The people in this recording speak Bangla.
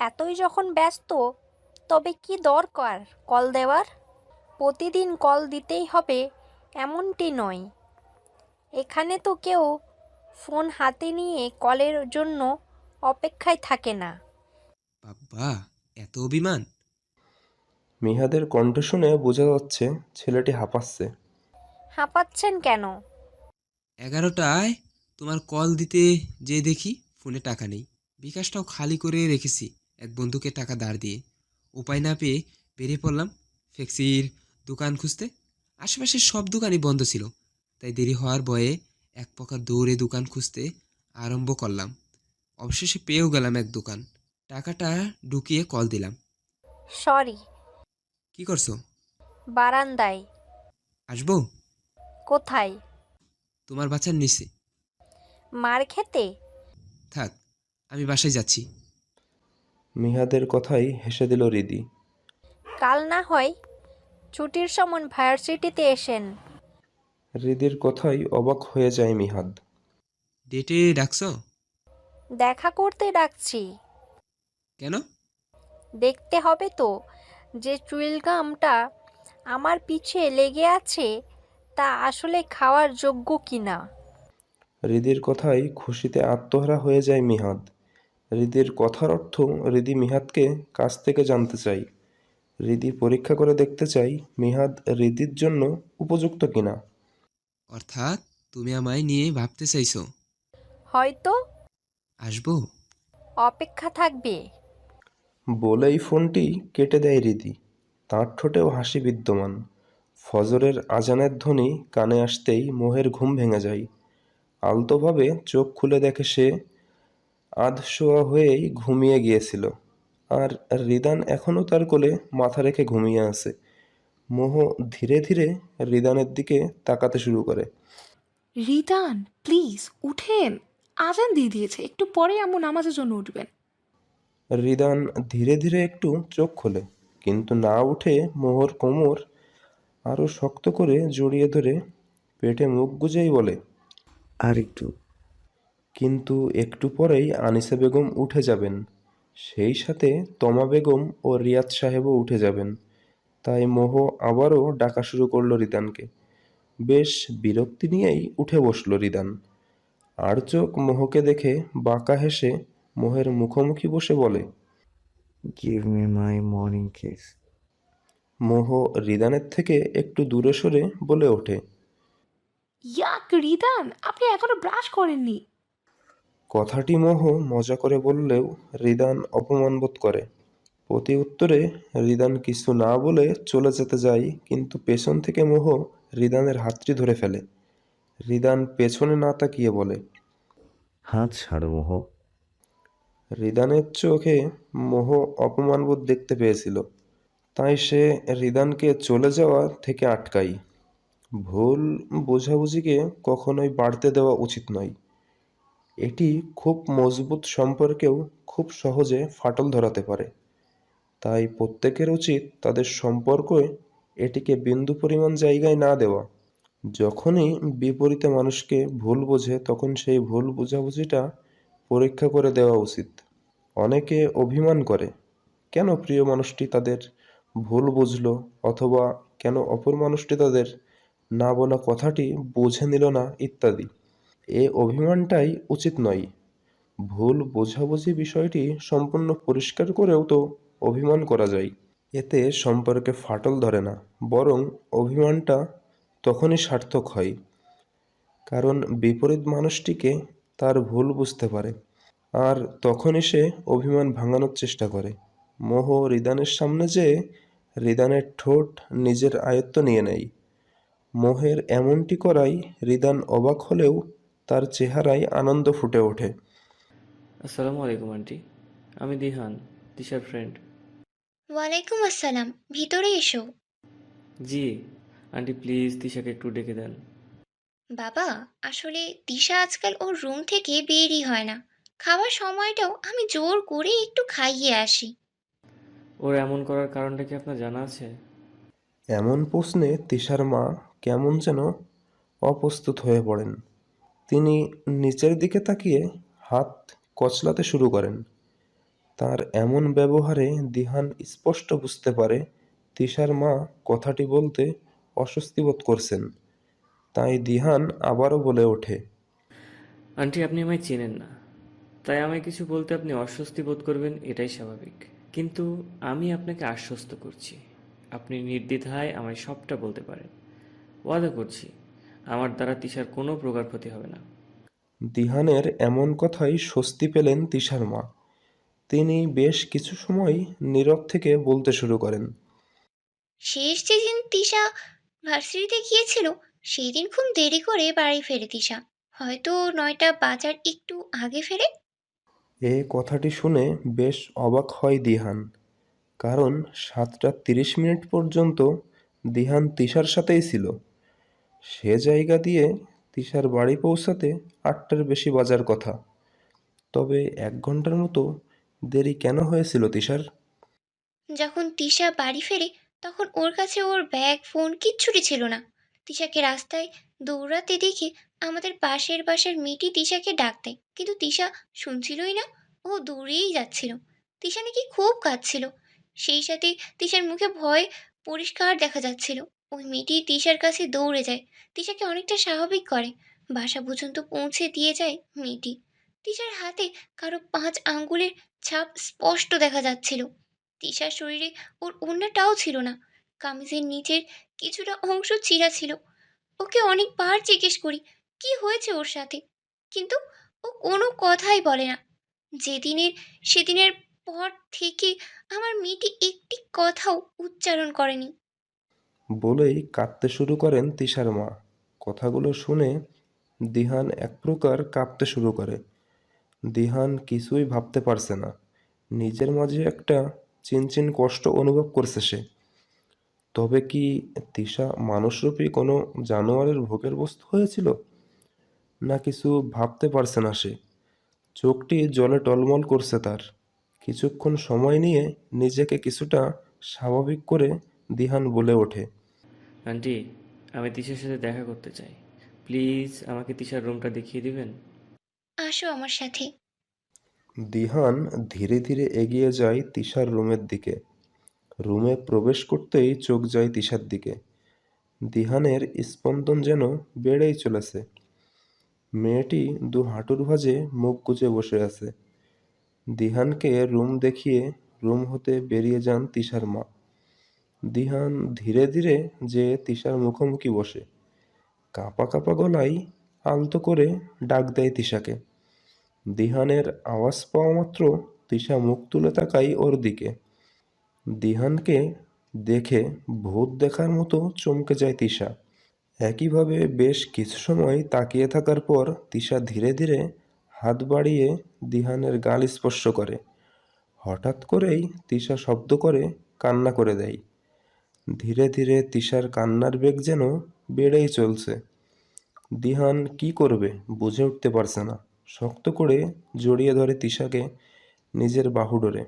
এতই যখন ব্যস্ত তবে কি দরকার কল দেওয়ার? প্রতিদিন কল দিতেই হবে এমনটি নয়। এখানে তো কেউ ফোন হাতে নিয়ে কলের জন্য অপেক্ষায় থাকে না। বাবা এত অভিমান। মিহাদের কণ্ঠ শুনে বোঝা যাচ্ছে ছেলেটি হাঁপাচ্ছে। হাঁপাচ্ছেন কেন? এগারোটায় তোমার কল দিতে যে দেখি ফোনে টাকা নেই। বিকাশটাও খালি করে রেখেছি। এক বন্ধুকে টাকা দাঁড় দিয়ে। উপায় না পেয়ে বেরিয়ে পড়লাম ফ্যাক্সির দোকান খুঁজতে। আশেপাশে সব দোকানই বন্ধ ছিল তাই দেরি হওয়ার ভয়ে এক প্রকার দৌড়ে দোকান খুঁজতে আরম্ভ করলাম। অবশেষে পেয়েও গেলাম এক দোকান। টাকাটা ঢুকিয়ে কল দিলাম। সরি। কি করছ? বারান্দায়। আসব? কোথায়? তোমার বাচ্চার নিচে। মার খেতে? থাক আমি বাসায় যাচ্ছি। মিহাদের কথাই হেসে দিল রিদি। কাল না হয় ছুটির সময় ভার্সিটিতে এসেন। রিদির কথাই অবাক হয়ে যায় মিহাদ। ডেটে ডাকছো? দেখা করতে ডাকছি। কেন? দেখতে হবে তো যে চুইলগামটা আমার পিছে লেগে আছে তা আসলে খাওয়ার যোগ্য কিনা। রিদির কথাই খুশিতে আত্মহারা হয়ে যায় মিহাদ। রিদির কথার অর্থ রিদি মিহাদকে কাছ থেকে জানতে চাই। রিদি পরীক্ষা করে দেখতে চাই মিহাদ রিদির জন্য উপযুক্ত কিনা। অর্থাৎ তুমি আমায় নিয়ে ভাবতে চাইছো। হয়তো। আসব। অপেক্ষা থাকবে। বলেই ফোনটি কেটে দেয় রিদি তাঁর ঠোঁটেও হাসি বিদ্যমান। ফজরের আজানের ধ্বনি কানে আসতেই মোহের ঘুম ভেঙে যায়। আলতোভাবে চোখ খুলে দেখে সে আধশোয়া হয়েই ঘুমিয়ে গিয়েছিল। আর রিদান এখনও তার কোলে মাথা রেখে ঘুমিয়ে আছে। মোহ ধীরে ধীরে রিদানের দিকে তাকাতে শুরু করে। রিদান প্লিজ উঠেন। আজান দিয়ে দিয়েছে। একটু পরে আম্মু নামাজের জন্য উঠবেন। রিদান ধীরে ধীরে একটু চোখ খোলে কিন্তু না উঠে মোহর কোমর আরও শক্ত করে জড়িয়ে ধরে পেটে মুখ গুজেই বলে আর একটু কিন্তু একটু পরেই আনিসা বেগম উঠে যাবেন। সেই সাথে তমা বেগম ও রিয়াদ সাহেবও উঠে যাবেন। তাই মোহ আবারও ডাকা শুরু করল রিদানকে। বেশ বিরক্তি নিয়েই উঠে বসল রিদান। আর চোখ মোহকে দেখে বাঁকা হেসে মোহের মুখোমুখি বসে বলে give me my morning kiss মোহ রিদানের থেকে একটু দূরে সরে বলে ওঠে ইয়াক রিদান আপনি এখনও ব্রাশ করেননি। কথাটি মোহ মজা করে বললেও রিদান অপমান বোধ করে। প্রতি উত্তরে রিদান কিছু না বলে চলে যেতে যায় কিন্তু পেছন থেকে মোহ রিদানের হাতটি ধরে ফেলে। রিদান পেছনে না তাকিয়ে বলে হাত ছাড়ো মোহ। রিদানের চোখে মোহ অপমানবোধ দেখতে পেয়েছিল। তাই সে রিদানকে চলে যাওয়া থেকে আটকায়। ভুল বোঝাবুঝিকে কখনোই বাড়তে দেওয়া উচিত নয়। এটি খুব মজবুত সম্পর্কেও খুব সহজে ফাটল ধরাতে পারে। তাই প্রত্যেকের উচিত তাদের সম্পর্কে এটিকে বিন্দু পরিমাণ জায়গায় না দেওয়া। যখনই বিপরীতে মানুষকে ভুল বোঝে, তখন সেই ভুল বোঝাবুঝিটা পরীক্ষা করে দেওয়া উচিত। অনেকে অভিমান করে, কেন প্রিয় মানুষটি তাদের ভুল বুঝলো? অথবা কেন অপর মানুষটি তাদের না বলা কথাটি বুঝে নিল না? ইত্যাদি। এ অভিমানটাই উচিত নয়। ভুল বোঝাবুঝি বিষয়টি সম্পূর্ণ পরিষ্কার করেও তো অভিমান করা যায়। এতে সম্পর্কে ফাটল ধরে না, বরং অভিমানটা তখনই সার্থক হয়, কারণ বিপরীত মানুষটিকে তার ভুল বুঝতে পারে, আর তখনই সে অভিমান ভাঙানোর চেষ্টা করে। মোহ রিদানের সামনে যেয়ে রিদানের ঠোঁট নিজের আয়ত্ত নিয়ে নেয়, মোহের এমনটি করাই রিদান অবাক হলেও তার চেহারায় আনন্দ ফুটে ওঠে। আসসালামু আলাইকুম আন্টি। আমি দিহান দিশার ফ্রেন্ড ওয়ালাইকুম আসসালাম। ভিতরে এসো। জি আন্টি প্লিজ দিশাকে একটু ডেকে দেন। বাবা আসলে দিশা আজকাল ওর রুম থেকে বেরই হয় না। খাওয়ার সময়টাও আমি জোর করে একটু খাইয়ে আসি। ওর এমন করার কারণটা কি আপনার জানা আছে? এমন প্রশ্নে তিশার মা কেমন যেন অপ্রস্তুত হয়ে পড়েন। তিনি নিচের দিকে তাকিয়ে হাত কচলাতে শুরু করেন। তার এমন ব্যবহারে দিহান স্পষ্ট বুঝতে পারে, তিশার মা কথাটি বলতে অস্বস্তি বোধ করছেন। তাই দিহান আবারও বলে ওঠে, আন্টি, আপনি আমায় চেনেন না। তাই আমায় কিছু বলতে আপনি অস্বস্তি বোধ করবেন, এটাই স্বাভাবিক। কিন্তু আমি আপনাকে আশ্বস্ত করছি। আপনি নির্দ্বিধায় আমায় সবটা বলতে পারেন। ওয়াদা করছি আমার দ্বারা তিশার কোনো প্রকার ক্ষতি হবে না। দিহানের এমন কথাই স্বস্তি পেলেন তিশার মা। তিনি বেশ কিছু সময় নীরব থেকে বলতে শুরু করেন। শেষ যেদিন তিশা ভার্সিটিতে গিয়েছিল সেই দিন খুব দেরি করে বাড়ি ফেরে তিশা। হয়তো নয়টা বাজার একটু আগে ফেরে। এ কথাটি শুনে বেশ অবাক হয় দিহান। কারণ সাতটা তিরিশ মিনিট পর্যন্ত দিহান তিশার সাথেই ছিল। সে জায়গা দিয়ে তিশার বাড়ি পৌঁছাতে আটটার বেশি বাজার কথা। তবে এক ঘণ্টার মতো দেরি কেন হয়েছিল তিশার? যখন তিশা বাড়ি ফেরে, তখন ওর কাছে ওর ব্যাগ, ফোন কিচ্ছুটি ছিল না। তিশাকে রাস্তায় দৌড়াতে দেখে আমাদের পাশের বাসার মেয়েটি তিশাকে ডাক দেয়। কিন্তু তিশা শুনছিলই না, ও দৌড়েই যাচ্ছিল। তিশা নাকি খুব কাঁদছিল। সেই সাথে তিশার মুখে ভয় পরিষ্কার দেখা যাচ্ছিল। ওই মেয়েটি তিশার কাছে দৌড়ে যায়। তিশাকে অনেকটা স্বাভাবিক করে। বাসা পর্যন্ত পৌঁছে দিয়ে যায় মেয়েটি। তিশার হাতে কারও পাঁচ আঙ্গুলের ছাপ স্পষ্ট দেখা যাচ্ছিল। তিশার শরীরে ওর অন্যটাও ছিল না। কামিজের নিচের কিছুটা অংশ চিরা ছিল। ওকে অনেকবার জিজ্ঞেস করি, কি হয়েছে ওর সাথে? কিন্তু ও কোনো কথাই বলে না। যেদিনের সেদিনের পর থেকে আমার মেয়েটি একটি কথাও উচ্চারণ করেনি। বলেই কাঁদতে শুরু করেন তিশার মা। কথাগুলো শুনে দিহান এক প্রকার কাঁপতে শুরু করে। দিহান কিছুই ভাবতে পারছে না। নিজের মাঝে একটা চিনচিন কষ্ট অনুভব করছে সে। তবে কি তিশা মানুষরূপী কোনো জানোয়ারের ভোগের বস্তু হয়েছিল? না কিছু ভাবতে পারছে না সে। চোখটি জলে টলমল করছে তার। কিছুক্ষণ সময় নিয়ে নিজেকে কিছুটা স্বাভাবিক করে দিহান বলে ওঠে। আন্টি আমি তিশার সাথে দেখা করতে চাই। প্লিজ আমাকে তিশার রুমটা দেখিয়ে দিবেন? আসো আমার সাথে। দিহান ধীরে ধীরে এগিয়ে যায় তিশার রুমের দিকে। রুমে প্রবেশ করতেই চোখ যায় তিশার দিকে। দিহানের স্পন্দন যেন বেড়েই চলেছে। মেয়েটি দু হাঁটুর ভাঁজে মুখ গুজে বসে আছে। দিহানকে রুম দেখিয়ে রুম হতে বেরিয়ে যান তিশার মা। দিহান ধীরে ধীরে যে তিশার মুখোমুখি বসে, কাঁপা কাঁপা গলায় আলতো করে ডাক দেয় তিশাকে। দিহানের আওয়াজ পাওয়া মাত্র তিশা মুখ তুলে তাকাই ওর দিকে। দিহানকে দেখে ভূত দেখার মতো চমকে যায় তিশা। একইভাবে বেশ কিছু সময় তাকিয়ে থাকার পর তিশা ধীরে ধীরে হাত বাড়িয়ে দিহানের গাল স্পর্শ করে। হঠাৎ করেই তিশা শব্দ করে কান্না করে দেয়। ধীরে ধীরে তিশার কান্নার বেগ যেন বেড়েই চলছে। দিহান কি করবে বুঝে উঠতে পারছে না। শক্ত করে জড়িয়ে ধরে তিশাকে নিজের বাহুডোরে।